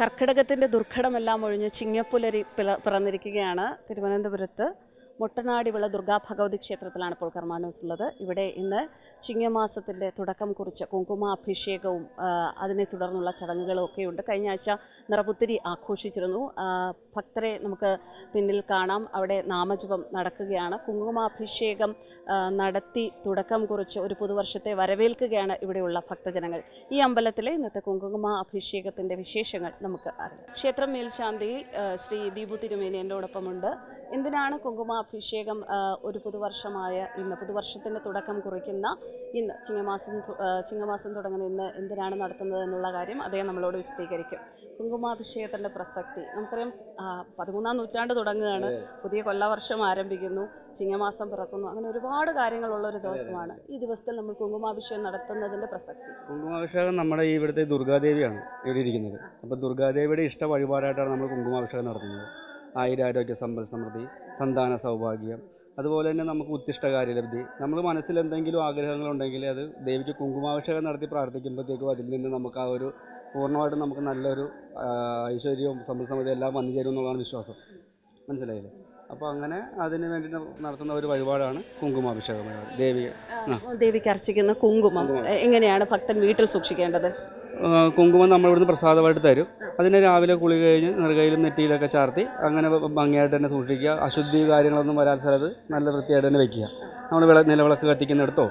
കർക്കിടകത്തിന്റെ ദുർഘടമെല്ലാം ഒഴിഞ്ഞ് ചിങ്ങപ്പുലരി പിറന്നിരിക്കുകയാണ് തിരുവനന്തപുരത്ത്. മുട്ടനാടിവിള ദുർഗാ ഭഗവതി ക്ഷേത്രത്തിലാണ് ഇപ്പോൾ കർമാനോസ് ഉള്ളത്. ഇവിടെ ഇന്ന് ചിങ്ങമാസത്തിന്റെ തുടക്കം കുറിച്ച് കുങ്കുമാഭിഷേകവും അഭിഷേകവും അതിനെ തുടർന്നുള്ള ചടങ്ങുകളും ഒക്കെയുണ്ട്. കഴിഞ്ഞ ആഴ്ച നിറപുത്തിരി ആഘോഷിച്ചിരുന്നു. ഭക്തരെ നമുക്ക് പിന്നിൽ കാണാം. അവിടെ നാമജപം നടക്കുകയാണ്. കുങ്കുമാഭിഷേകം നടത്തി തുടക്കം കുറിച്ച് ഒരു പുതുവർഷത്തെ വരവേൽക്കുകയാണ് ഇവിടെയുള്ള ഭക്തജനങ്ങൾ. ഈ അമ്പലത്തിലെ ഇന്നത്തെ കുങ്കുമ അഭിഷേകത്തിന്റെ വിശേഷങ്ങൾ നമുക്ക് അറിയാം. ക്ഷേത്രം മേൽശാന്തി ശ്രീ ദീപു തിരുമേനി എന്നോടൊപ്പമുണ്ട്. എന്തിനാണ് കുങ്കുമാഭിഷേകം ഒരു പുതുവർഷമായ ഇന്ന് പുതുവർഷത്തിന്റെ തുടക്കം കുറിക്കുന്ന ഇന്ന് ചിങ്ങമാസം ചിങ്ങമാസം തുടങ്ങുന്ന ഇന്ന് എന്തിനാണ് നടത്തുന്നത് എന്നുള്ള കാര്യം അദ്ദേഹം നമ്മളോട് വിശദീകരിക്കും. കുങ്കുമാഭിഷേകത്തിന്റെ പ്രസക്തി നമുക്കറിയാം പതിമൂന്നാം നൂറ്റാണ്ട് തുടങ്ങുകയാണ്. പുതിയ കൊല്ലവർഷം ആരംഭിക്കുന്നു ചിങ്ങമാസം പിറക്കുന്നു അങ്ങനെ ഒരുപാട് കാര്യങ്ങളുള്ള ഒരു ദിവസമാണ്. ഈ ദിവസത്തിൽ നമ്മൾ കുങ്കുമാഭിഷേകം നടത്തുന്നതിന്റെ പ്രസക്തി. കുങ്കുമാഭിഷേകം നമ്മുടെ ഈ ഇവിടുത്തെ ദുർഗാദേവിയാണ് ഇവിടെ ഇരിക്കുന്നത്. അപ്പോൾ ദുർഗാദേവിയുടെ ഇഷ്ട വഴിപാടായിട്ടാണ് നമ്മൾ കുങ്കുമാഭിഷേകം നടത്തുന്നത്. ആയിരാരോഗ്യ സമ്പൽ സമൃദ്ധി സന്താന സൗഭാഗ്യം അതുപോലെ തന്നെ നമുക്ക് ഉത്തിഷ്ട കാര്യലബ്ധി. നമ്മൾ മനസ്സിൽ എന്തെങ്കിലും ആഗ്രഹങ്ങളുണ്ടെങ്കിൽ അത് ദേവിക്ക് കുങ്കുമാഭിഷേകം നടത്തി പ്രാർത്ഥിക്കുമ്പോഴത്തേക്കും അതിൽ നിന്ന് നമുക്ക് ആ ഒരു പൂർണമായിട്ടും നമുക്ക് നല്ലൊരു ഐശ്വര്യവും സമ്പൽ സമൃദ്ധി എല്ലാം വന്നു ചേരും എന്നുള്ളതാണ് വിശ്വാസം. മനസ്സിലായില്ലേ? അപ്പോൾ അങ്ങനെ അതിന് വേണ്ടി നടത്തുന്ന ഒരു വഴിപാടാണ് കുങ്കുമാഭിഷേകം ദേവിയെ ദേവിക്ക് അർച്ചിക്കുന്ന കുങ്കുമം. എങ്ങനെയാണ് ഭക്തൻ വീട്ടിൽ സൂക്ഷിക്കേണ്ടത്? കുങ്കുമം നമ്മൾ ഇവിടുന്ന് പ്രസാദമായിട്ട് തരും. അതിനെ രാവിലെ കുളി കഴിഞ്ഞ് നെറുകയിലും നെറ്റിയിലൊക്കെ ചാർത്തി അങ്ങനെ ഭംഗിയായിട്ട് തന്നെ സൂക്ഷിക്കുക. അശുദ്ധി കാര്യങ്ങളൊന്നും വരാത്ത സ്ഥലത്ത് നല്ല വൃത്തിയായിട്ട് തന്നെ വെക്കുക. നമ്മൾ വിള നിലവിളക്ക് കത്തിക്കുന്നിടത്തോ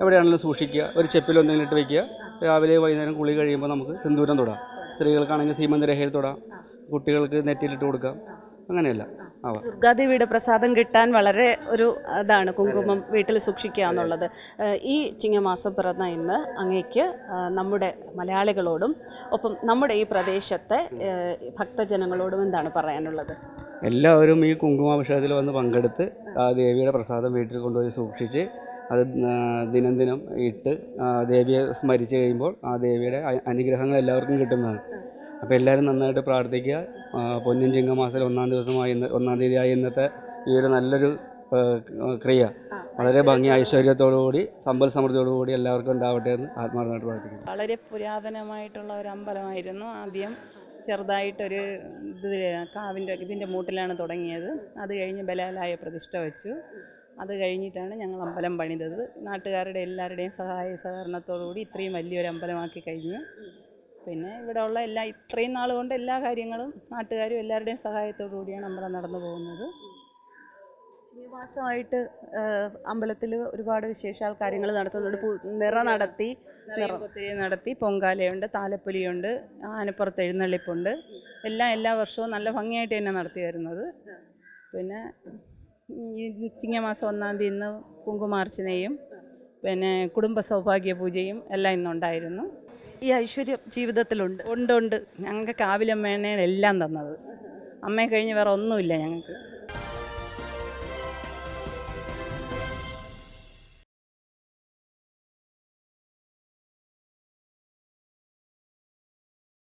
എവിടെയാണെങ്കിലും സൂക്ഷിക്കുക. ഒരു എന്തെങ്കിലും ഇട്ട് വെക്കുക. രാവിലെ വൈകുന്നേരം കുളി കഴിയുമ്പോൾ നമുക്ക് സിന്ദൂരം തൊടാം. സ്ത്രീകൾക്കാണെങ്കിൽ സീമന്തരേഖയിൽ തൊടാം. കുട്ടികൾക്ക് നെറ്റിയിലിട്ട് കൊടുക്കാം. അങ്ങനെയല്ല. ദുർഗാദേവിയുടെ പ്രസാദം കിട്ടാൻ വളരെ ഒരു ഇതാണ്. കുങ്കുമം വീട്ടിൽ സൂക്ഷിക്കുക എന്നുള്ളത്. ഈ ചിങ്ങമാസം പിറന്ന ഇന്ന് അങ്ങേക്ക് നമ്മുടെ മലയാളികളോടും ഒപ്പം നമ്മുടെ ഈ പ്രദേശത്തെ ഭക്തജനങ്ങളോടും എന്താണ് പറയാനുള്ളത്? എല്ലാവരും ഈ കുങ്കുമാഭിഷേകത്തിൽ വന്ന് പങ്കെടുത്ത് ആ ദേവിയുടെ പ്രസാദം വീട്ടിൽ കൊണ്ടുപോയി സൂക്ഷിച്ച് അത് ദിനം ദിനം ഇട്ട് ദേവിയെ സ്മരിച്ച് കഴിയുമ്പോൾ ആ ദേവിയുടെ അനുഗ്രഹങ്ങൾ എല്ലാവർക്കും കിട്ടുന്നതാണ്. അപ്പോൾ എല്ലാവരും നന്നായിട്ട് പ്രാർത്ഥിക്കുക. പൊന്നിൻ ചിങ്ങമാസത്തിൽ ഒന്നാം ദിവസമായി ഇന്ന് ഒന്നാം തീയതിയായി ഇന്നത്തെ ഈ ഒരു നല്ലൊരു ക്രിയ. വളരെ ഭംഗി ഐശ്വര്യത്തോടുകൂടി സമ്പൽ സമൃദ്ധിയോടുകൂടി എല്ലാവർക്കും ഉണ്ടാവട്ടെ എന്ന് ആത്മാർത്ഥമായിട്ട് പ്രാർത്ഥിക്കുന്നു. വളരെ പുരാതനമായിട്ടുള്ള ഒരു അമ്പലമായിരുന്നു ആദ്യം. ചെറുതായിട്ടൊരു ഇത് കാവിന്റെ ഇതിന്റെ മൂട്ടിലാണ് തുടങ്ങിയത്. അത് കഴിഞ്ഞ് ബലാലായ പ്രതിഷ്ഠ വെച്ചു. അത് കഴിഞ്ഞിട്ടാണ് ഞങ്ങൾ അമ്പലം പണിതത്. നാട്ടുകാരുടെ എല്ലാവരുടെയും സഹായ സഹകരണത്തോടുകൂടി ഇത്രയും വലിയൊരു അമ്പലമാക്കി കഴിഞ്ഞു. പിന്നെ ഇവിടെ ഉള്ള എല്ലാ ഇത്രയും നാൾ കൊണ്ട് എല്ലാ കാര്യങ്ങളും നാട്ടുകാരും എല്ലാവരുടെയും സഹായത്തോടു കൂടിയാണ് അമ്പലം നടന്നു പോകുന്നത്. മാസമായിട്ട് അമ്പലത്തിൽ ഒരുപാട് വിശേഷാൽ കാര്യങ്ങൾ നടത്തുന്നുണ്ട്. നിറ നടത്തി നിറ ഒത്തിരി നടത്തി പൊങ്കാലയുണ്ട് താലപ്പൊലിയുണ്ട് ആനപ്പുറത്ത് എഴുന്നള്ളിപ്പുണ്ട്. എല്ലാം എല്ലാ വർഷവും നല്ല ഭംഗിയായിട്ട് തന്നെ നടത്തി വരുന്നത്. പിന്നെ ഈ ചിങ്ങമാസം ഒന്നാം തീയതി ഇന്ന് കുങ്കുമാർച്ചനയും പിന്നെ കുടുംബ സൗഭാഗ്യ പൂജയും എല്ലാം ഇന്നുണ്ടായിരുന്നു. ഈ ഐശ്വര്യം ജീവിതത്തിലുണ്ട്. ഉണ്ട് ഉണ്ട്. ഞങ്ങൾക്ക് കാവിലമ്മേനെ എല്ലാം തന്നത്. അമ്മയെ കഴിഞ്ഞ് വേറെ ഒന്നുമില്ല ഞങ്ങൾക്ക്.